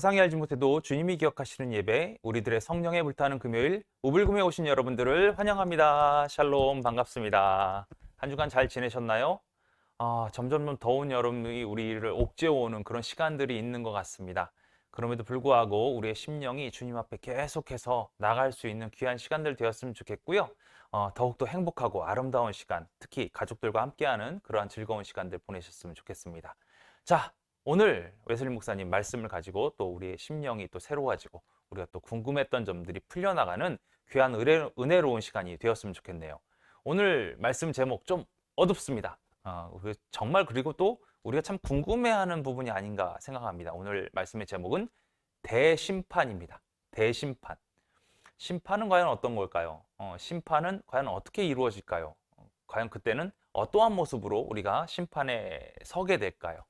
세상이 알지 못해도 주님이 기억하시는 예배, 우리들의 성령에 불타는 금요일, 우불금에 오신 여러분들을 환영합니다. 샬롬, 반갑습니다. 한 주간 잘 지내셨나요? 아, 점점 더운 여름이 우리를 옥죄어오는 그런 시간들이 있는 것 같습니다. 그럼에도 불구하고 우리의 심령이 주님 앞에 계속해서 나갈 수 있는 귀한 시간들 되었으면 좋겠고요. 어, 더욱더 행복하고 아름다운 시간, 특히 가족들과 함께하는 그러한 즐거운 시간들 보내셨으면 좋겠습니다. 자, 오늘 웨슬리 목사님 말씀을 가지고 또 우리의 심령이 또 새로워지고 우리가 또 궁금했던 점들이 풀려나가는 귀한 은혜, 은혜 로운 시간이 되었으면 좋겠네요. 오늘 말씀 제목 좀 어둡습니다. 어, 정말 그리고 또 우리가 참 궁금해하는 부분이 아닌가 생각합니다. 오늘 말씀의 제목은 대심판입니다. 대심판. 심판은 과연 어떤 걸까요? 어, 심판은 과연 어떻게 이루어질까요? 어, 과연 그때는 어떠한 모습으로 우리가 심판에 서게 될까요?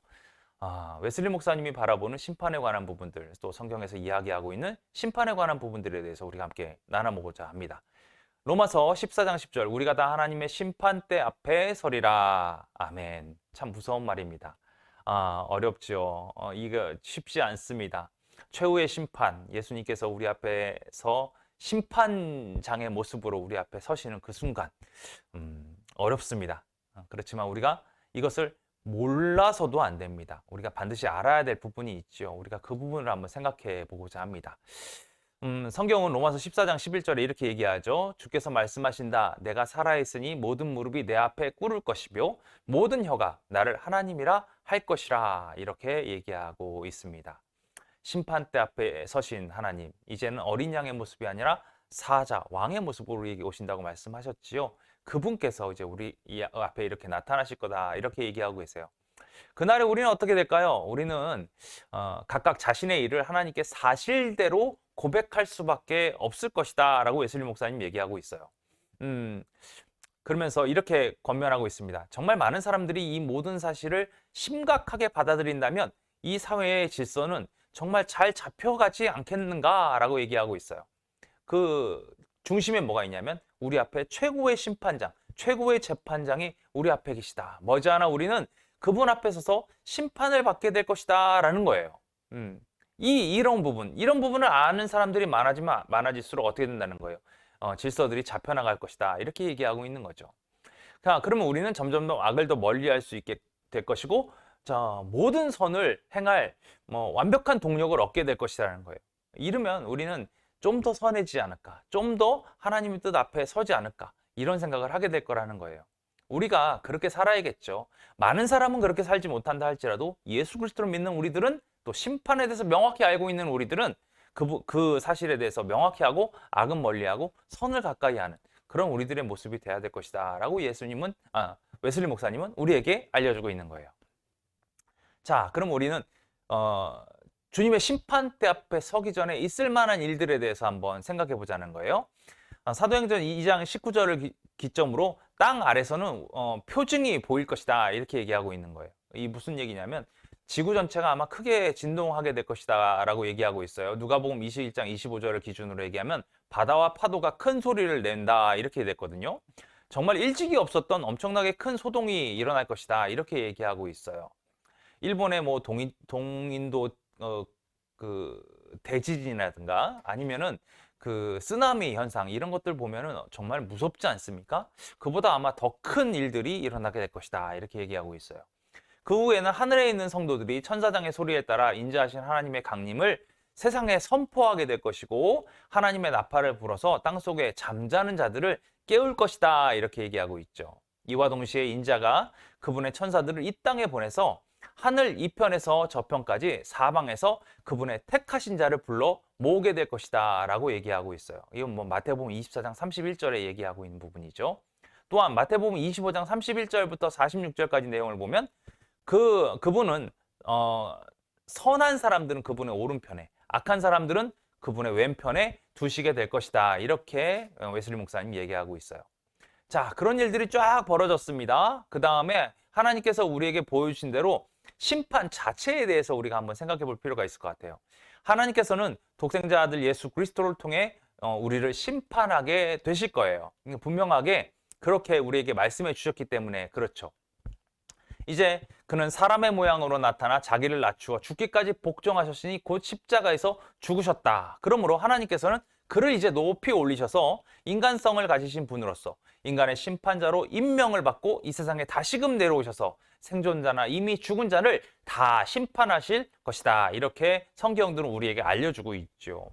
아, 웨슬리 목사님이 바라보는 심판에 관한 부분들, 또 성경에서 이야기하고 있는 심판에 관한 부분들에 대해서 우리가 함께 나눠보고자 합니다. 로마서 14장 10절, 우리가 다 하나님의 심판대 앞에 서리라. 아멘. 참 무서운 말입니다. 아, 어렵죠. 어, 이거 쉽지 않습니다. 최후의 심판, 예수님께서 우리 앞에서 심판장의 모습으로 우리 앞에 서시는 그 순간, 음, 어렵습니다. 어, 그렇지만 우리가 이것을 몰라서도 안 됩니다. 우리가 반드시 알아야 될 부분이 있죠. 우리가 그 부분을 한번 생각해 보고자 합니다. 음, 성경은 로마서 14장 11절에 이렇게 얘기하죠. 주께서 말씀하신다. 내가 살아있으니 모든 무릎이 내 앞에 꿇을 것이며 모든 혀가 나를 하나님이라 할 것이라. 이렇게 얘기하고 있습니다. 심판대 앞에 서신 하나님. 이제는 어린 양의 모습이 아니라 사자, 왕의 모습으로 오신다고 말씀하셨지요. 그분께서 이제 우리 앞에 이렇게 나타나실 거다 이렇게 얘기하고 계세요. 그날에 우리는 어떻게 될까요? 우리는 어, 각각 자신의 일을 하나님께 사실대로 고백할 수밖에 없을 것이다 라고 예슬리 목사님 얘기하고 있어요. 음, 그러면서 이렇게 권면하고 있습니다. 정말 많은 사람들이 이 모든 사실을 심각하게 받아들인다면 이 사회의 질서는 정말 잘 잡혀가지 않겠는가라고 얘기하고 있어요. 그 중심에 뭐가 있냐면 우리 앞에 최고의 심판장, 최고의 재판장이 우리 앞에 계시다. 머지않아 우리는 그분 앞에 서서 심판을 받게 될 것이다. 라는 거예요. 음. 이, 이런 부분, 이런 부분을 아는 사람들이 많아지면 많아질수록 어떻게 된다는 거예요? 어, 질서들이 잡혀나갈 것이다. 이렇게 얘기하고 있는 거죠. 자, 그러면 우리는 점점 더 악을 더 멀리 할 수 있게 될 것이고, 자, 모든 선을 행할 뭐 완벽한 동력을 얻게 될 것이라는 거예요. 이러면 우리는 좀 더 선해지지 않을까? 좀 더 하나님의 뜻 앞에 서지 않을까? 이런 생각을 하게 될 거라는 거예요. 우리가 그렇게 살아야겠죠. 많은 사람은 그렇게 살지 못한다 할지라도 예수 그리스도를 믿는 우리들은 또 심판에 대해서 명확히 알고 있는 우리들은 그, 그 사실에 대해서 명확히 하고 악은 멀리하고 선을 가까이 하는 그런 우리들의 모습이 돼야 될 것이다. 라고 예수님은, 아, 웨슬리 목사님은 우리에게 알려주고 있는 거예요. 자, 그럼 우리는, 어, 주님의 심판대 앞에 서기 전에 있을 만한 일들에 대해서 한번 생각해 보자는 거예요. 아, 사도행전 2장 19절을 기 점으로 땅 아래서는 어, 표징이 보일 것이다 이렇게 얘기하고 있는 거예요. 이 무슨 얘기냐면 지구 전체가 아마 크게 진동하게 될 것이다 라고 얘기하고 있어요. 누가복음 21장 25절을 기준으로 얘기하면 바다와 파도가 큰 소리를 낸다 이렇게 됐거든요. 정말 일찍이 없었던 엄청나게 큰 소동이 일어날 것이다 이렇게 얘기하고 있어요. 일본의 뭐 동인, 동인도 어, 그 대지진이라든가 아니면은 그 쓰나미 현상 이런 것들 보면은 정말 무섭지 않습니까? 그보다 아마 더 큰 일들이 일어나게 될 것이다 이렇게 얘기하고 있어요. 그 후에는 하늘에 있는 성도들이 천사장의 소리에 따라 인자하신 하나님의 강림을 세상에 선포하게 될 것이고 하나님의 나팔을 불어서 땅 속에 잠자는 자들을 깨울 것이다 이렇게 얘기하고 있죠. 이와 동시에 인자가 그분의 천사들을 이 땅에 보내서 하늘 이편에서 저편까지 사방에서 그분의 택하신 자를 불러 모으게 될 것이다 라고 얘기하고 있어요. 이건 뭐 마태복음 24장 31절에 얘기하고 있는 부분이죠. 또한 마태복음 25장 31절부터 46절까지 내용을 보면 그 그분은 어, 선한 사람들은 그분의 오른편에 악한 사람들은 그분의 왼편에 두시게 될 것이다. 이렇게 웨슬리 목사님 얘기하고 있어요. 자, 그런 일들이 쫙 벌어졌습니다. 그 다음에 하나님께서 우리에게 보여주신 대로 심판 자체에 대해서 우리가 한번 생각해 볼 필요가 있을 것 같아요. 하나님께서는 독생자 아들 예수 그리스도를 통해 어, 우리를 심판하게 되실 거예요. 분명하게 그렇게 우리에게 말씀해 주셨기 때문에 그렇죠. 이제 그는 사람의 모양으로 나타나 자기를 낮추어 죽기까지 복종하셨으니 곧 십자가에서 죽으셨다. 그러므로 하나님께서는 그를 이제 높이 올리셔서 인간성을 가지신 분으로서 인간의 심판자로 임명을 받고 이 세상에 다시금 내려오셔서 생존자나 이미 죽은 자를 다 심판하실 것이다. 이렇게 성경들은 우리에게 알려주고 있죠.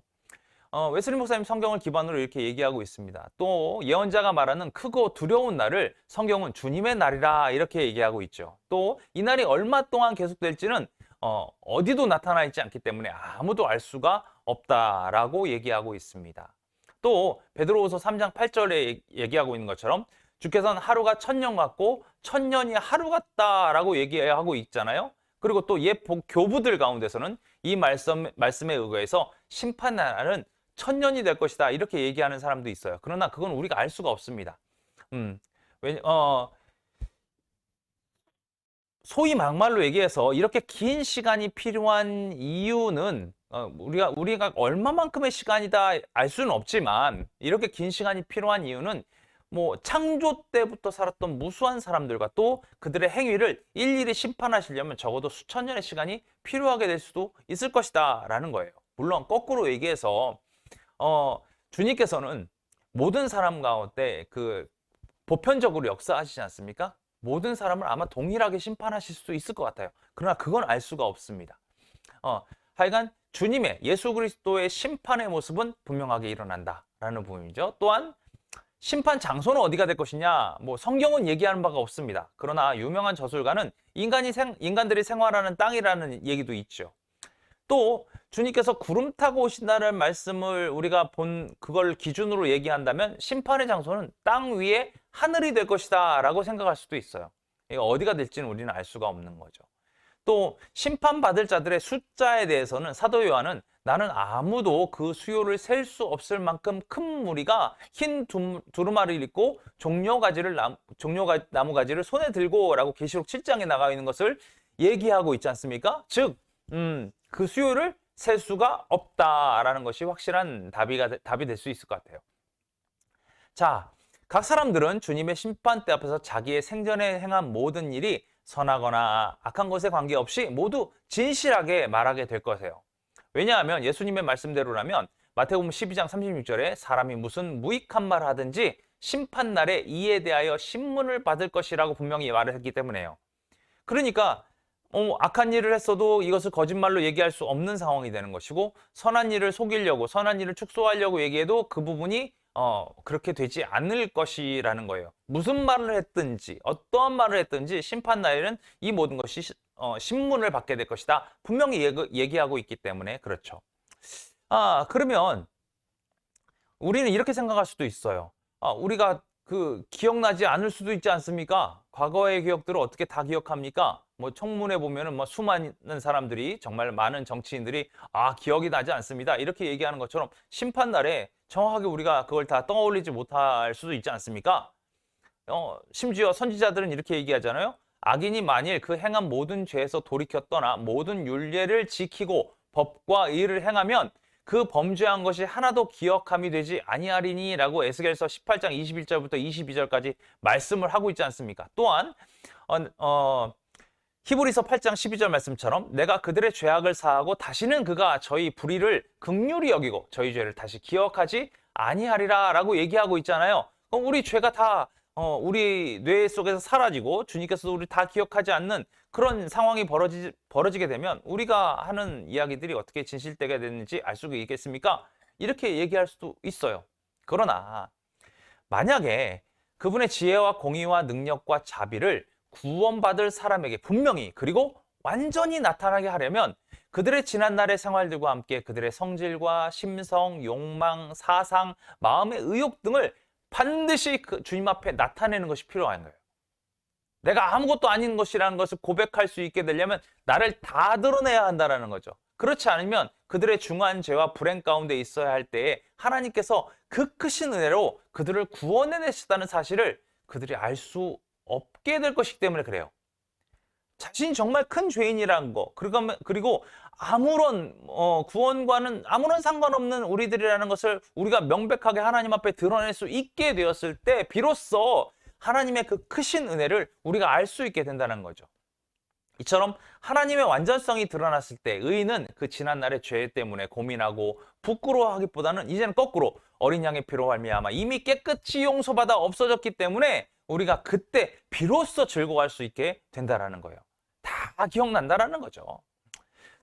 어, 웨슬리 목사님 성경을 기반으로 이렇게 얘기하고 있습니다. 또 예언자가 말하는 크고 두려운 날을 성경은 주님의 날이라 이렇게 얘기하고 있죠. 또 이 날이 얼마 동안 계속될지는 어, 어디도 나타나 있지 않기 때문에 아무도 알 수가 없다라고 얘기하고 있습니다. 또 베드로후서 3장 8절에 얘기하고 있는 것처럼 주께서는 하루가 천년 같고 천년이 하루 같다라고 얘기하고 있잖아요. 그리고 또 옛 교부들 가운데서는 이 말씀, 말씀에 의거해서 심판날은 천년이 될 것이다. 이렇게 얘기하는 사람도 있어요. 그러나 그건 우리가 알 수가 없습니다. 음, 왜, 어, 소위 막말로 얘기해서 이렇게 긴 시간이 필요한 이유는 어, 우리가 우리가 얼마만큼의 시간이다 알 수는 없지만 이렇게 긴 시간이 필요한 이유는 뭐 창조 때부터 살았던 무수한 사람들과 또 그들의 행위를 일일이 심판하시려면 적어도 수천 년의 시간이 필요하게 될 수도 있을 것이다라는 거예요. 물론 거꾸로 얘기해서 어, 주님께서는 모든 사람 가운데 그 보편적으로 역사하시지 않습니까? 모든 사람을 아마 동일하게 심판하실 수도 있을 것 같아요. 그러나 그건 알 수가 없습니다. 어, 하여간 주님의 예수 그리스도의 심판의 모습은 분명하게 일어난다라는 부분이죠. 또한 심판 장소는 어디가 될 것이냐? 뭐 성경은 얘기하는 바가 없습니다. 그러나 유명한 저술가는 인간이 생, 인간들이 생활하는 땅이라는 얘기도 있죠. 또 주님께서 구름 타고 오신다는 말씀을 우리가 본 그걸 기준으로 얘기한다면 심판의 장소는 땅 위에 하늘이 될 것이다 라고 생각할 수도 있어요. 어디가 될지는 우리는 알 수가 없는 거죠. 또 심판받을 자들의 숫자에 대해서는 사도 요한은 나는 아무도 그 수요를 셀 수 없을 만큼 큰 무리가 흰 두루마리를 입고 종려 가지를 종려 나무 가지를 손에 들고라고 계시록 7장에 나가 있는 것을 얘기하고 있지 않습니까? 즉, 음, 그 수요를 셀 수가 없다라는 것이 확실한 답이가 답이 될 수 있을 것 같아요. 자, 각 사람들은 주님의 심판대 앞에서 자기의 생전에 행한 모든 일이 선하거나 악한 것에 관계없이 모두 진실하게 말하게 될 것이에요. 왜냐하면 예수님의 말씀대로라면 마태복음 12장 36절에 사람이 무슨 무익한 말을 하든지 심판날에 이에 대하여 신문을 받을 것이라고 분명히 말을 했기 때문에요. 그러니까 어, 악한 일을 했어도 이것을 거짓말로 얘기할 수 없는 상황이 되는 것이고 선한 일을 속이려고 선한 일을 축소하려고 얘기해도 그 부분이 어, 그렇게 되지 않을 것이라는 거예요. 무슨 말을 했든지 어떠한 말을 했든지 심판 날에는 이 모든 것이 시, 어, 신문을 받게 될 것이다. 분명히 얘기, 하고 있기 때문에 그렇죠. 아 그러면 우리는 이렇게 생각할 수도 있어요. 아, 우리가 그 기억나지 않을 수도 있지 않습니까? 과거의 기억들을 어떻게 다 기억합니까? 뭐 청문회 보면은 뭐 수많은 사람들이 정말 많은 정치인들이 아 기억이 나지 않습니다 이렇게 얘기하는 것처럼 심판 날에 정확하게 우리가 그걸 다 떠올리지 못할 수도 있지 않습니까? 어, 심지어 선지자들은 이렇게 얘기하잖아요. 악인이 만일 그 행한 모든 죄에서 돌이켜 떠나 모든 윤례를 지키고 법과 의를 행하면 그 범죄한 것이 하나도 기억함이 되지 아니하리니라고 에스겔서 18장 21절부터 22절까지 말씀을 하고 있지 않습니까? 또한 어, 어 히브리서 8장 12절 말씀처럼 내가 그들의 죄악을 사하고 다시는 그가 저희 불의를 극률이 여기고 저희 죄를 다시 기억하지 아니하리라라고 얘기하고 있잖아요. 그럼 우리 죄가 다 어, 우리 뇌 속에서 사라지고 주님께서도 우리 다 기억하지 않는 그런 상황이 벌어지, 벌어지게 되면 우리가 하는 이야기들이 어떻게 진실되게 되는지 알 수 있겠습니까? 이렇게 얘기할 수도 있어요. 그러나 만약에 그분의 지혜와 공의와 능력과 자비를 구원받을 사람에게 분명히 그리고 완전히 나타나게 하려면 그들의 지난날의 생활들과 함께 그들의 성질과 심성, 욕망, 사상, 마음의 의욕 등을 반드시 그 주님 앞에 나타내는 것이 필요한 거예요. 내가 아무것도 아닌 것이라는 것을 고백할 수 있게 되려면 나를 다 드러내야 한다는 거죠. 그렇지 않으면 그들의 중한 죄와 불행 가운데 있어야 할 때에 하나님께서 그 크신 은혜로 그들을 구원해내셨다는 사실을 그들이 알 수 없게 될 것이기 때문에 그래요. 자신이 정말 큰 죄인이라는 거 그리고 아무런 어, 구원과는 아무런 상관없는 우리들이라는 것을 우리가 명백하게 하나님 앞에 드러낼 수 있게 되었을 때 비로소 하나님의 그 크신 은혜를 우리가 알 수 있게 된다는 거죠. 이처럼 하나님의 완전성이 드러났을 때 의인은 그 지난날의 죄 때문에 고민하고 부끄러워하기보다는 이제는 거꾸로 어린 양의 피로 말미암아 이미 깨끗이 용서받아 없어졌기 때문에 우리가 그때 비로소 즐거워할 수 있게 된다라는 거예요. 다 기억난다라는 거죠.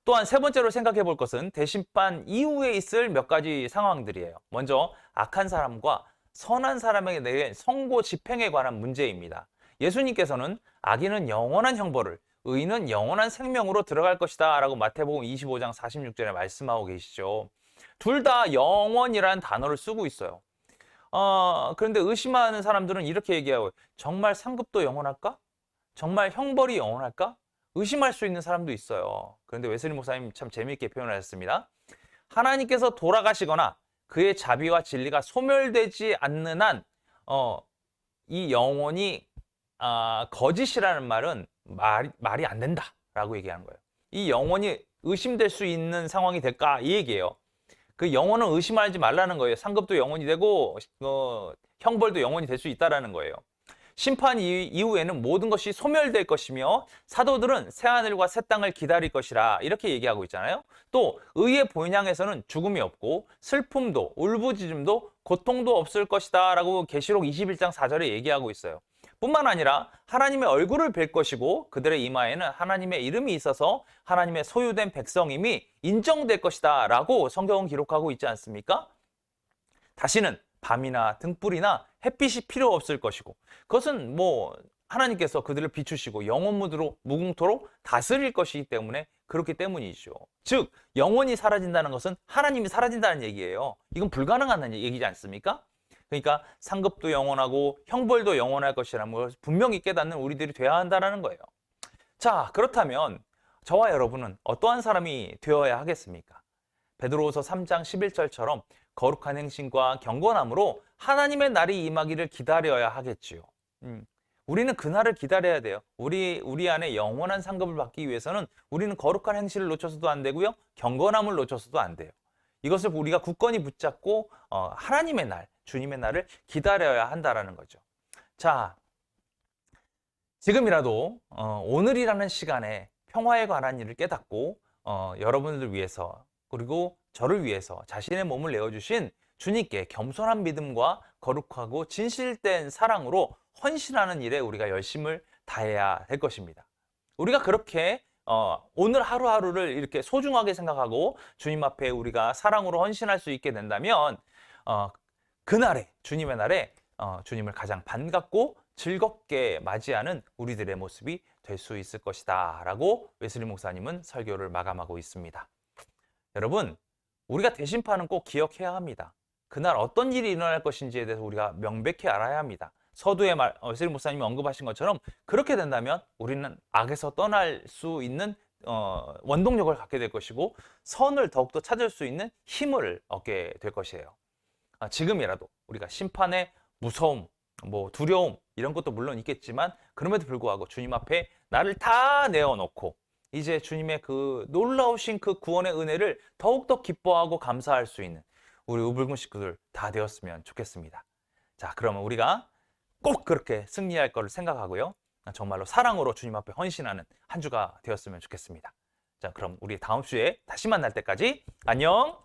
또한 세 번째로 생각해 볼 것은 대심판 이후에 있을 몇 가지 상황들이에요. 먼저 악한 사람과 선한 사람에게 대해 선고 집행에 관한 문제입니다. 예수님께서는 악인은 영원한 형벌을 의인은 영원한 생명으로 들어갈 것이다 라고 마태복음 25장 46절에 말씀하고 계시죠. 둘 다 영원이라는 단어를 쓰고 있어요. 어, 그런데 의심하는 사람들은 이렇게 얘기하고 정말 상급도 영원할까? 정말 형벌이 영원할까? 의심할 수 있는 사람도 있어요. 그런데 웨슬리 목사님 참 재미있게 표현하셨습니다. 하나님께서 돌아가시거나 그의 자비와 진리가 소멸되지 않는 한, 어, 이 영혼이 아, 거짓이라는 말은 말, 말이 안 된다라고 얘기하는 거예요. 이 영혼이 의심될 수 있는 상황이 될까 이 얘기예요. 그 영혼은 의심하지 말라는 거예요. 상급도 영혼이 되고 어, 형벌도 영혼이 될 수 있다라는 거예요. 심판 이- 이후에는 모든 것이 소멸될 것이며 사도들은 새 하늘과 새 땅을 기다릴 것이라 이렇게 얘기하고 있잖아요. 또 의의 본향에서는 죽음이 없고 슬픔도 울부짖음도 고통도 없을 것이다 라고 계시록 21장 4절에 얘기하고 있어요. 뿐만 아니라 하나님의 얼굴을 뵐 것이고 그들의 이마에는 하나님의 이름이 있어서 하나님의 소유된 백성임이 인정될 것이다 라고 성경은 기록하고 있지 않습니까? 다시는 밤이나 등불이나 햇빛이 필요 없을 것이고 그것은 뭐 하나님께서 그들을 비추시고 영원 무드로 무궁토로 다스릴 것이기 때문에 그렇기 때문이죠. 즉 영원이 사라진다는 것은 하나님이 사라진다는 얘기예요. 이건 불가능한 얘기지 않습니까? 그러니까 상급도 영원하고 형벌도 영원할 것이라는 것을 분명히 깨닫는 우리들이 되어야 한다는 거예요. 자, 그렇다면 저와 여러분은 어떠한 사람이 되어야 하겠습니까? 베드로후서 3장 11절처럼 거룩한 행실과 경건함으로 하나님의 날이 임하기를 기다려야 하겠지요. 음, 우리는 그날을 기다려야 돼요. 우리 우리 안에 영원한 상급을 받기 위해서는 우리는 거룩한 행실을 놓쳐서도 안 되고요. 경건함을 놓쳐서도 안 돼요. 이것을 우리가 굳건히 붙잡고 어, 하나님의 날, 주님의 날을 기다려야 한다라는 거죠. 자, 지금이라도 어, 오늘이라는 시간에 평화에 관한 일을 깨닫고 어, 여러분들 위해서 그리고 저를 위해서 자신의 몸을 내어주신 주님께 겸손한 믿음과 거룩하고 진실된 사랑으로 헌신하는 일에 우리가 열심을 다해야 될 것입니다. 우리가 그렇게 어, 오늘 하루하루를 이렇게 소중하게 생각하고 주님 앞에 우리가 사랑으로 헌신할 수 있게 된다면 어, 그날에 주님의 날에 어, 주님을 가장 반갑고 즐겁게 맞이하는 우리들의 모습이 될 수 있을 것이다 라고 웨슬리 목사님은 설교를 마감하고 있습니다. 여러분 우리가 대심판은 꼭 기억해야 합니다. 그날 어떤 일이 일어날 것인지에 대해서 우리가 명백히 알아야 합니다. 서두에 말, 어, 웨슬리 목사님이 언급하신 것처럼 그렇게 된다면 우리는 악에서 떠날 수 있는 어, 원동력을 갖게 될 것이고 선을 더욱더 찾을 수 있는 힘을 얻게 될 것이에요. 아, 지금이라도 우리가 심판의 무서움, 뭐 두려움 이런 것도 물론 있겠지만 그럼에도 불구하고 주님 앞에 나를 다 내어놓고 이제 주님의 그 놀라우신 그 구원의 은혜를 더욱더 기뻐하고 감사할 수 있는 우리 우불군 식구들 다 되었으면 좋겠습니다. 자, 그러면 우리가 꼭 그렇게 승리할 거를 생각하고요. 정말로 사랑으로 주님 앞에 헌신하는 한 주가 되었으면 좋겠습니다. 자, 그럼 우리 다음 주에 다시 만날 때까지 안녕!